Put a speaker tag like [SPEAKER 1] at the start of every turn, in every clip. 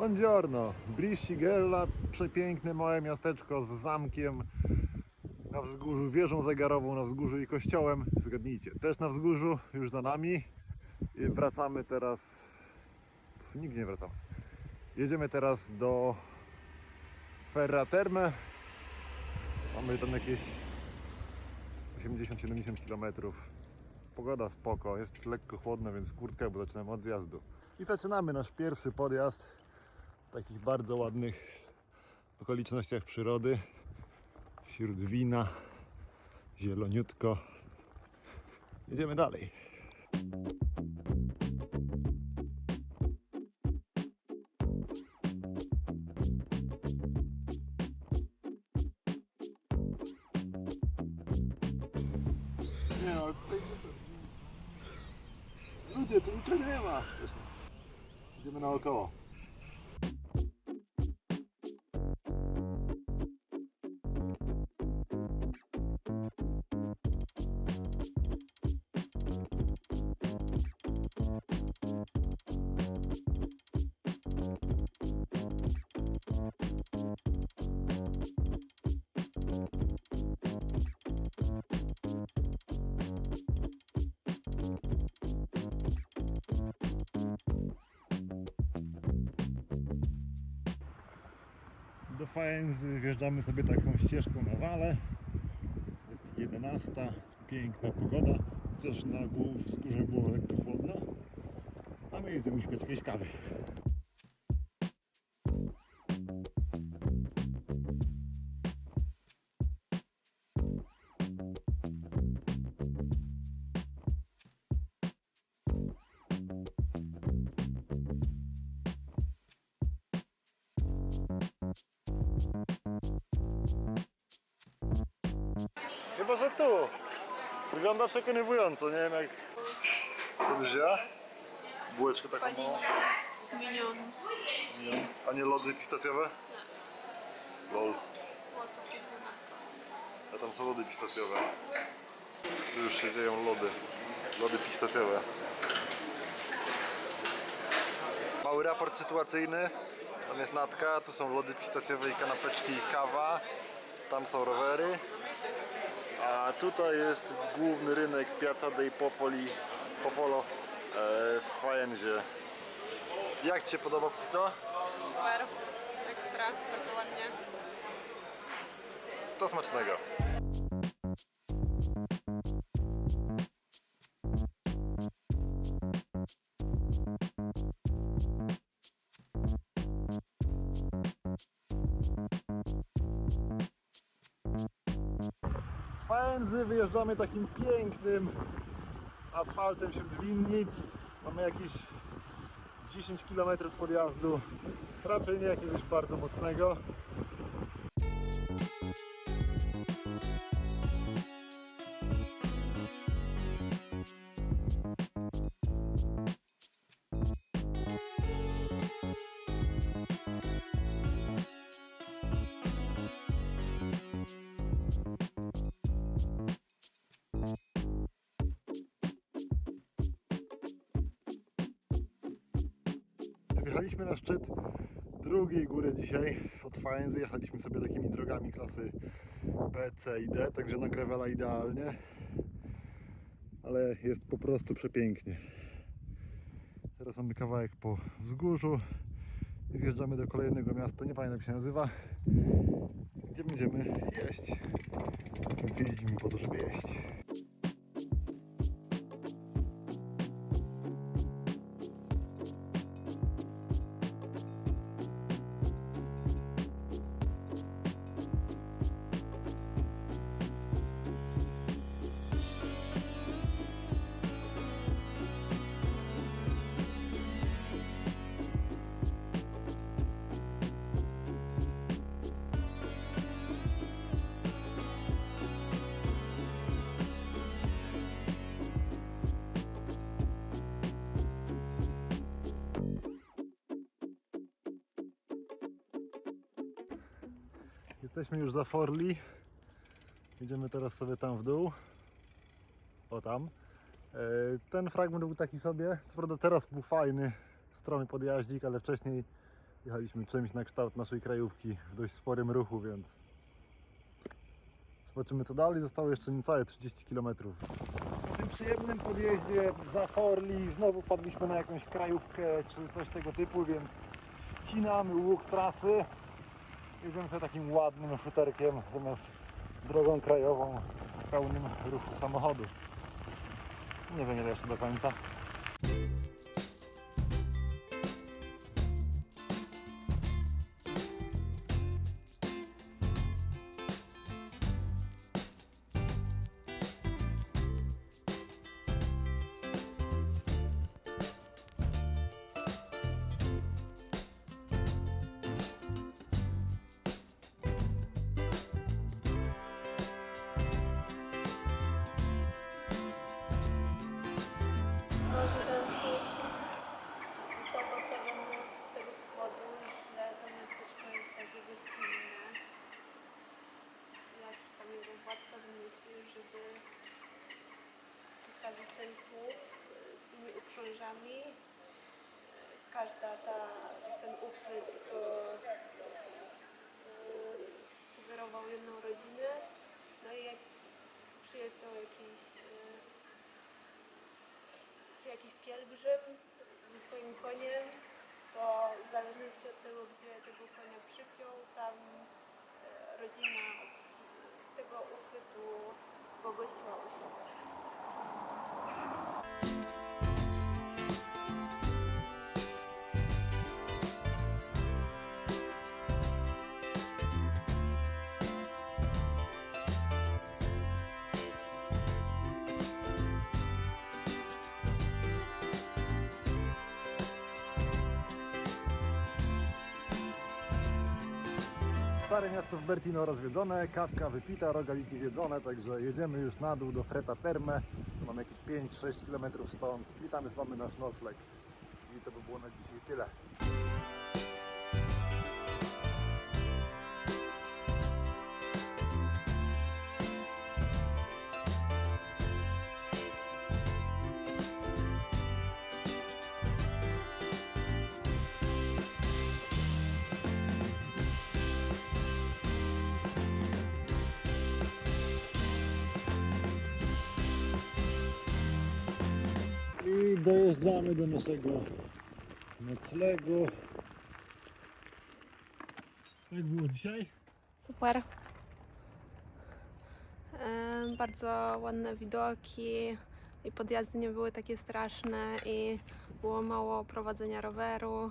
[SPEAKER 1] Buongiorno, Briscigella, przepiękne małe miasteczko z zamkiem na wzgórzu, wieżą zegarową na wzgórzu i kościołem. Zgadnijcie, też na wzgórzu, już za nami. I wracamy teraz... Pff, nigdzie nie wracamy. Jedziemy teraz do Ferraterme. Mamy tam jakieś 80-70 km. Pogoda spoko, jest lekko chłodno, więc w kurtkach, bo zaczynamy od zjazdu. I zaczynamy nasz pierwszy podjazd takich bardzo ładnych okolicznościach przyrody. Wśród wina, zieloniutko. Jedziemy dalej. Nie no, tutaj... Ludzie, tu niczego nie ma. Idziemy naokoło. Do Faenzy wjeżdżamy sobie taką ścieżką na wale. Jest 11, piękna pogoda. Chociaż na głów wzgórze było lekko chłodno. A my jedziemy szukać jakiejś kawy. Chyba, że tu. Wygląda przekonywująco, nie wiem jak... Co byś wzięła? Bułeczkę taką małą?
[SPEAKER 2] Minion.
[SPEAKER 1] Nie. A nie lody pistacjowe? Lol. A tam są lody pistacjowe. Tu już się dzieją lody. Lody pistacjowe. Mały raport sytuacyjny. Tam jest natka, tu są lody pistacjowe i kanapeczki i kawa. Tam są rowery. A tutaj jest główny rynek Piazza dei Popoli, Popolo e, w Faenzie. Jak Ci się podoba póki co?
[SPEAKER 2] Super. Ekstra. Bardzo ładnie.
[SPEAKER 1] To smacznego. Faenzy wyjeżdżamy takim pięknym asfaltem wśród winnic. Mamy jakieś 10 km podjazdu. Raczej nie jakiegoś bardzo mocnego. Wjechaliśmy na szczyt drugiej góry dzisiaj od Faenzy. Jechaliśmy sobie takimi drogami klasy B, C i D, także na idealnie. Ale jest po prostu przepięknie. Teraz mamy kawałek po wzgórzu i zjeżdżamy do kolejnego miasta, nie pamiętam jak się nazywa, gdzie będziemy jeść. Więc jeździmy po to, żeby jeść. Jesteśmy już za Forli. Idziemy teraz sobie tam w dół. O tam. E, Ten fragment był taki sobie. Co prawda teraz był fajny, stromy podjaździk, ale wcześniej Jechaliśmy czymś na kształt naszej krajówki w dość sporym ruchu, więc zobaczymy co dalej. Zostało jeszcze niecałe 30 km. Po tym przyjemnym podjeździe za Forli znowu wpadliśmy na jakąś krajówkę czy coś tego typu, więc ścinamy łuk trasy. Jedziemy sobie takim ładnym futerkiem zamiast drogą krajową z pełnym ruchu samochodów. Nie wiem ile jeszcze do końca.
[SPEAKER 3] Żeby postawić ten słup z tymi uprzążami. Każda ta, ten uchwyt to e, sugerował jedną rodzinę. No i jak przyjeżdżał jakiś e, jakiś pielgrzym ze swoim koniem, to w zależności od tego, gdzie tego konia przypiął, tam e, rodzina od tego uchwytu 我哥喜欢我笑
[SPEAKER 1] Stare miasto w Bertino rozwiedzone, kawka wypita, rogaliki zjedzone, także jedziemy już na dół do Freta Terme. Mamy jakieś 5-6 km stąd i tam już mamy nasz nocleg. I to by było na dzisiaj tyle. Dojeżdżamy do naszego noclegu. Jak było dzisiaj?
[SPEAKER 2] Super. Bardzo ładne widoki i podjazdy nie były takie straszne i było mało prowadzenia roweru,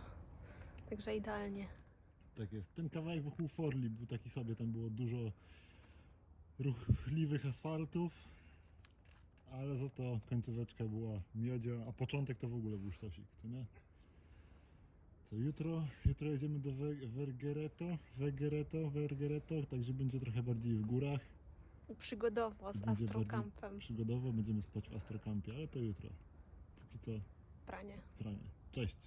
[SPEAKER 2] także idealnie.
[SPEAKER 1] Tak jest. Ten kawałek wokół Forli był taki sobie, tam było dużo ruchliwych asfaltów, ale za to końcóweczka była miodzio, a początek to w ogóle był sztosik, co nie? Co jutro? Jutro jedziemy do Vergereto, Vergereto, Vergereto, także będzie trochę bardziej w górach.
[SPEAKER 2] Przygodowo z
[SPEAKER 1] Będzie
[SPEAKER 2] astrokampem.
[SPEAKER 1] Przygodowo będziemy spać w Astrokampie, ale to jutro. Póki co
[SPEAKER 2] Pranie.
[SPEAKER 1] pranie. Cześć!